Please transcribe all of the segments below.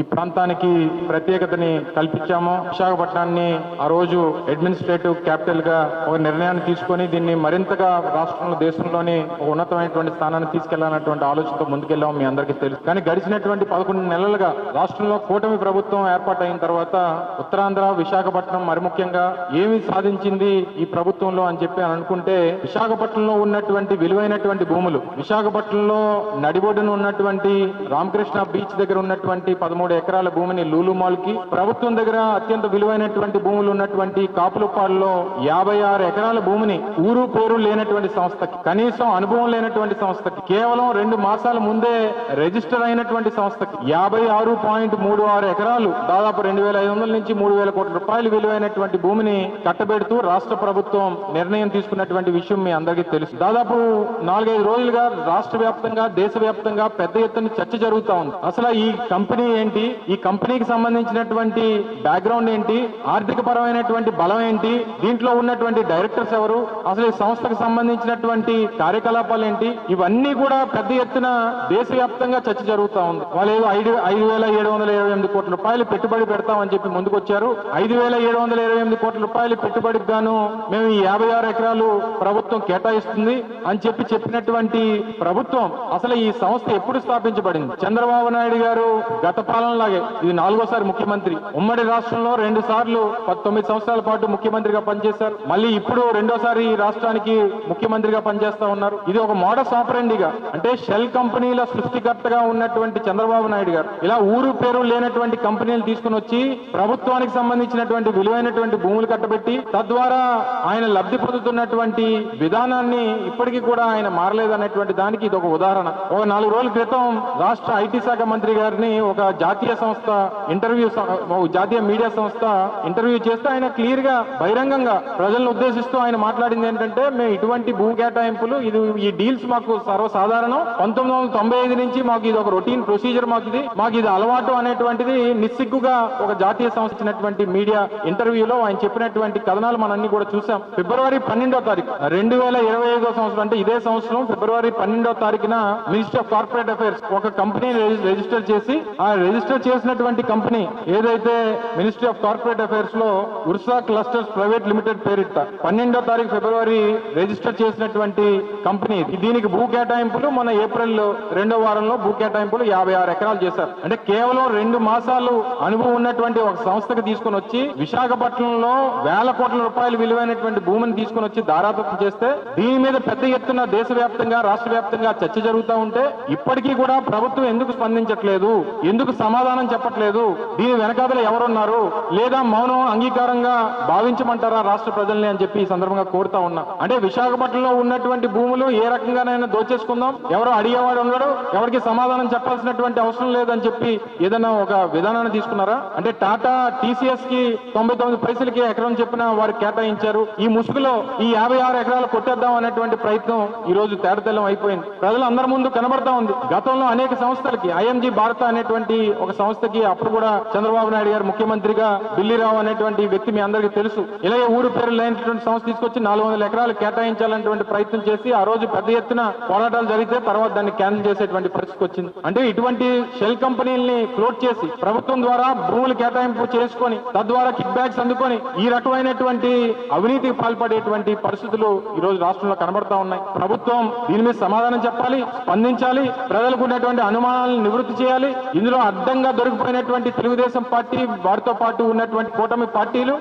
ఈ ప్రాంతానికి ప్రత్యేకతని కల్పించాము. విశాఖపట్నాన్ని ఆ రోజు అడ్మినిస్ట్రేటివ్ క్యాపిటల్గా ఒక నిర్ణయాన్ని తీసుకొని దీన్ని మరింతగా రాష్ట్రంలో దేశంలోని ఒక ఉన్నతమైనటువంటి స్థానాన్ని తీసుకెళ్ళాలన్నటువంటి ఆలోచనతో ముందుకెళ్ళాము మీ అందరికీ తెలుసు. కానీ గడిచినటువంటి పదకొండు నెలలుగా రాష్ట్రంలో కూటమి ప్రభుత్వం ఏర్పాటైన తర్వాత ఉత్తరాంధ్ర విశాఖపట్నం మరి ముఖ్యంగా ఏమి సాధించింది ఈ ప్రభుత్వంలో అని చెప్పి అని అనుకుంటే విశాఖపట్నంలో ఉన్నటువంటి విలువైనటువంటి భూములు విశాఖపట్నంలో నడిబొడ్డున ఉన్నటువంటి రామకృష్ణ బీచ్ దగ్గర ఉన్నటువంటి పదమూడు ఎకరాల భూమిని లూలు మాల్కి ప్రభుత్వం దగ్గర అత్యంత విలువైనటువంటి భూములు ఉన్నటువంటి కాపులపాడులో యాభై ఆరు ఎకరాల భూమిని ఊరు పేరు లేనటువంటి సంస్థకి కనీసం అనుభవం లేనటువంటి సంస్థకి కేవలం రెండు మాసాల ముందే రిజిస్టర్ అయినటువంటి సంస్థకి యాభై ఆరు పాయింట్ మూడు ఆరు ఎకరాలు దాదాపు రెండు వేల ఐదు వందల నుంచి మూడు వేల కోట్ల రూపాయలు విలువైనటువంటి భూమిని కట్టబెడుతూ రాష్ట్ర ప్రభుత్వం నిర్ణయం తీసుకున్నటువంటి విషయం మీ అందరికీ తెలుసు. దాదాపు నాలుగైదు రోజులుగా రాష్ట్ర వ్యాప్తంగా దేశవ్యాప్తంగా పెద్ద ఎత్తున చర్చ జరుగుతా ఉంది. అసలు ఈ కంపెనీ ఏంటి? ఈ కంపెనీకి సంబంధించినటువంటి బ్యాక్గ్రౌండ్ ఏంటి? ఆర్థిక పరమైనటువంటి బలం ఏంటి? దీంట్లో ఉన్నటువంటి డైరెక్టర్స్ ఎవరు? అసలు ఈ సంస్థకు సంబంధించినటువంటి కార్యకలాపాలు ఏంటి? ఇవన్నీ కూడా పెద్ద ఎత్తున దేశవ్యాప్తంగా చర్చ జరుగుతా ఉంది. వాళ్ళు ఏదో ఐదు ఐదు వేల ఏడు వందల ఇరవై ఎనిమిది కోట్ల రూపాయలు పెట్టుబడి పెడతామని చెప్పి ముందుకొచ్చారు. ఐదు వేల ఏడు వందల ఇరవై ఎనిమిది కోట్ల రూపాయలు పెట్టుబడికి గాను మేము ఈ యాభై ఆరు ఎకరాలు ప్రభుత్వం కేటాయిస్తుంది అని చెప్పి చెప్పినటువంటి ప్రభుత్వం అసలు ఈ సంస్థ ఎప్పుడు స్థాపించబడింది? చంద్రబాబు నాయుడు గారు గత పాలనలాగే ఇది నాలుగోసారి ముఖ్యమంత్రి. ఉమ్మడి రాష్ట్రంలో రెండు సార్లు తొమ్మిది సంవత్సరాల పాటు ముఖ్యమంత్రిగా పనిచేశారు. మళ్ళీ ఇప్పుడు రెండోసారి రాష్ట్రానికి ముఖ్యమంత్రిగా పనిచేస్తా ఉన్నారు. ఇది ఒక మోడస్ ఆపరెండిగా. అంటే షెల్ కంపెనీల సృష్టికర్తగా ఉన్నటువంటి చంద్రబాబు నాయుడు గారు. ఇలా ఊరు పేరు లేనటువంటి కంపెనీలు తీసుకుని వచ్చి ప్రభుత్వానికి సంబంధించినటువంటి విలువైనటువంటి భూములు కట్టబెట్టి తద్వారా ఆయన లబ్ధి పొందుతున్నటువంటి విధానాన్ని ఇప్పటికీ కూడా ఆయన మారలేదనేటువంటి దానికి ఇది ఒక ఉదాహరణ. ఒక నాలుగు రోజుల క్రితం రాష్ట్ర ఐటీ శాఖ మంత్రి గారిని ఒక జాతీయ జాతీయ సంస్థ ఇంటర్వ్యూ జాతీయ మీడియా సంస్థ ఇంటర్వ్యూ చేస్తే ఆయన క్లియర్గా బహిరంగంగా ప్రజలను ఉద్దేశిస్తూ ఆయన మాట్లాడింది ఏంటంటే మేము ఇటువంటి భూ కేటాయింపులు ఇది ఈ డీల్స్ మాకు సర్వసాధారణం. పంతొమ్మిది వందల తొంభై ఐదు నుంచి మాకు ఇది ఒక రొటీన్ ప్రొసీజర్ మాకు ఇది. మాకు ఇది అలవాటు అనేటువంటిది నిస్సిగ్గుగా ఒక జాతీయ సంస్థ ఇచ్చినటువంటి మీడియా ఇంటర్వ్యూలో ఆయన చెప్పినటువంటి కథనాలు మనన్ని కూడా చూసాం. ఫిబ్రవరి పన్నెండో తారీఖు రెండు వేల ఇరవై ఐదో సంవత్సరం అంటే ఇదే సంవత్సరం ఫిబ్రవరి పన్నెండో తారీఖున మినిస్టర్ ఆఫ్ కార్పొరేట్ అఫైర్స్ ఒక కంపెనీ రిజిస్టర్ చేసి ఆ రిజిస్టర్ చేసినటువంటి కంపెనీ ఏదైతే మినిస్ట్రీ ఆఫ్ కార్పొరేట్ అఫైర్స్లో ఉర్సా క్లస్టర్స్ ప్రైవేట్ లిమిటెడ్ పేరిట పన్నెండో తారీఖు ఫిబ్రవరి రిజిస్టర్ చేసినటువంటి కంపెనీ దీనికి భూ కేటాయింపులు మన ఏప్రిల్ రెండో వారంలో భూ కేటాయింపులు యాభై ఆరు ఎకరాలు చేశారు. అంటే కేవలం రెండు మాసాలు అనుభవం ఉన్నటువంటి ఒక సంస్థకు తీసుకొని వచ్చి విశాఖపట్నంలో వేల కోట్ల రూపాయలు విలువైనటువంటి భూమిని తీసుకొని వచ్చి దారాదత్తం చేస్తే దీని మీద పెద్ద ఎత్తున దేశవ్యాప్తంగా రాష్ట్ర వ్యాప్తంగా చర్చ జరుగుతూ ఉంటే ఇప్పటికీ కూడా ప్రభుత్వం ఎందుకు స్పందించట్లేదు? ఎందుకు సమాధానం చెప్పట్లేదు. దీని వెనకాతల ఎవరున్నారు? లేదా మౌనం అంగీకారంగా భావించమంటారా రాష్ట్ర ప్రజల్ని అని చెప్పి ఈ సందర్భంగా కోరుతా ఉన్నా. అంటే విశాఖపట్నంలో ఉన్నటువంటి భూములు ఏ రకంగానైనా దోచేసుకుందాం? ఎవరో అడిగేవాడు ఉండడు ఎవరికి సమాధానం చెప్పాల్సినటువంటి అవసరం లేదని చెప్పి ఏదైనా ఒక విధానాన్ని తీసుకున్నారా? అంటే టాటా టీసీఎస్కి తొంభై తొమ్మిది పైసలకి ఎకరం చెప్పిన వారు కేటాయించారు. ఈ ముసుగులో ఈ యాభై ఆరు ఎకరాలు కొట్టేద్దాం అనేటువంటి ప్రయత్నం ఈ రోజు తేడతెల్లం అయిపోయింది. ప్రజలు అందరి ముందు కనబడతా ఉంది. గతంలో అనేక సంస్థలకి ఐఎంజీ భారత అనేటువంటి ఒక సంస్థకి అప్పుడు కూడా చంద్రబాబు నాయుడు గారు ముఖ్యమంత్రిగా బిల్లిరావు అనేటువంటి వ్యక్తి మీ అందరికీ తెలుసు. ఇలాగే ఊరు పేరు లేనటువంటి సంస్థ తీసుకొచ్చి నాలుగు వందల ఎకరాలు కేటాయించాలనేటువంటి ప్రయత్నం చేసి ఆ రోజు పెద్ద ఎత్తున పోరాటాలు జరిగితే తర్వాత దాన్ని క్యాన్సిల్ చేసేటువంటి పరిస్థితి వచ్చింది. అంటే ఇటువంటి షెల్ కంపెనీల్ని ఫ్లోట్ చేసి ప్రభుత్వం ద్వారా భూములు కేటాయింపు చేసుకొని తద్వారా కిక్ బ్యాక్స్ అందుకొని ఈ రకమైనటువంటి అవినీతికి పాల్పడేటువంటి పరిస్థితులు ఈ రోజు రాష్ట్రంలో కనబడతా ఉన్నాయి. ప్రభుత్వం దీని మీద సమాధానం చెప్పాలి స్పందించాలి ప్రజలకు ఉన్నటువంటి అనుమానాలను నివృత్తి చేయాలి. ఇందులో అడ్డంగా దొరికిపోయినటువంటి తెలుగుదేశం పార్టీ వారితో పాటు ఉన్నటువంటి కూటమి పార్టీలు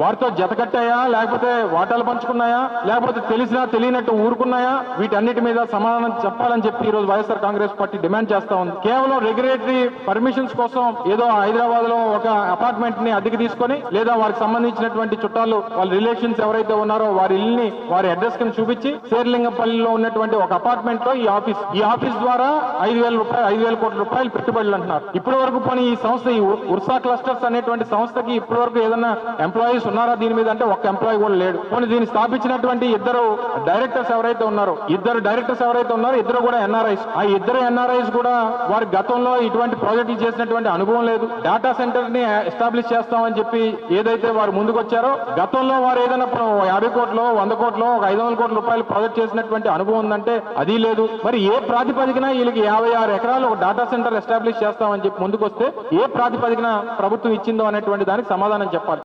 వారితో జతకట్టాయా? లేకపోతే వాటాలు పంచుకున్నాయా? లేకపోతే తెలిసినా తెలియనట్టు ఊరుకున్నాయా? వీటన్నిటి మీద సమాధానం చెప్పాలని చెప్పి ఈ రోజు వైఎస్ఆర్ కాంగ్రెస్ పార్టీ డిమాండ్ చేస్తా ఉంది. కేవలం రెగ్యులేటరీ పర్మిషన్స్ కోసం ఏదో హైదరాబాద్లో ఒక అపార్ట్మెంట్ని అద్దెకి తీసుకొని లేదా వారికి సంబంధించినటువంటి చుట్టాలు వాళ్ళ రిలేషన్స్ ఎవరైతే ఉన్నారో వారి ఇల్లుని వారి అడ్రస్ కింద చూపించి శేర్లింగపల్లిలో ఉన్నటువంటి ఒక అపార్ట్మెంట్లో ఈ ఆఫీస్ ఈ ఆఫీస్ ద్వారా ఐదు వేల రూపాయలు ఐదు వేల కోట్ల రూపాయలు పెట్టుబడులు అంటున్నారు. ఇప్పటి వరకు పని ఈ సంస్థ ఈ ఉర్సా క్లస్టర్స్ అనేటువంటి సంస్థకి ఇప్పటి వరకు ఏదైనా ఎంప్లాయీస్ ఉన్నారా దీని మీద? అంటే ఒక్క ఎంప్లాయీ కూడా లేడు. కొన్ని దీన్ని స్థాపించినటువంటి ఇద్దరు డైరెక్టర్స్ ఎవరైతే ఉన్నారో ఇద్దరు డైరెక్టర్స్ ఎవరైతే ఉన్నారో ఇద్దరు కూడా ఎన్ఆర్ఐస్ ఆ ఇద్దరు ఎన్ఆర్ఐస్ కూడా వారి గతంలో ఇటువంటి ప్రాజెక్టులు చేసినటువంటి అనుభవం లేదు. డేటా సెంటర్ని ఎస్టాబ్లిష్ చేస్తామని చెప్పి ఏదైతే వారు ముందుకు వచ్చారో గతంలో వారు ఏదైనా యాభై కోట్లు వంద కోట్లు ఒక ఐదు వందల కోట్ల రూపాయలు ప్రాజెక్ట్ చేసినటువంటి అనుభవం ఉందంటే అది లేదు. మరి ఏ ప్రాతిపదికన వీళ్ళకి యాభై ఆరు ఎకరాలు ఒక డేటా సెంటర్ ఎస్టాబ్లిష్ చేస్తామని చెప్పి ముందుకొస్తే ఏ ప్రాతిపదికన ప్రభుత్వం ఇచ్చిందో అనేటువంటి దానికి సమాధానం చెప్పాలి.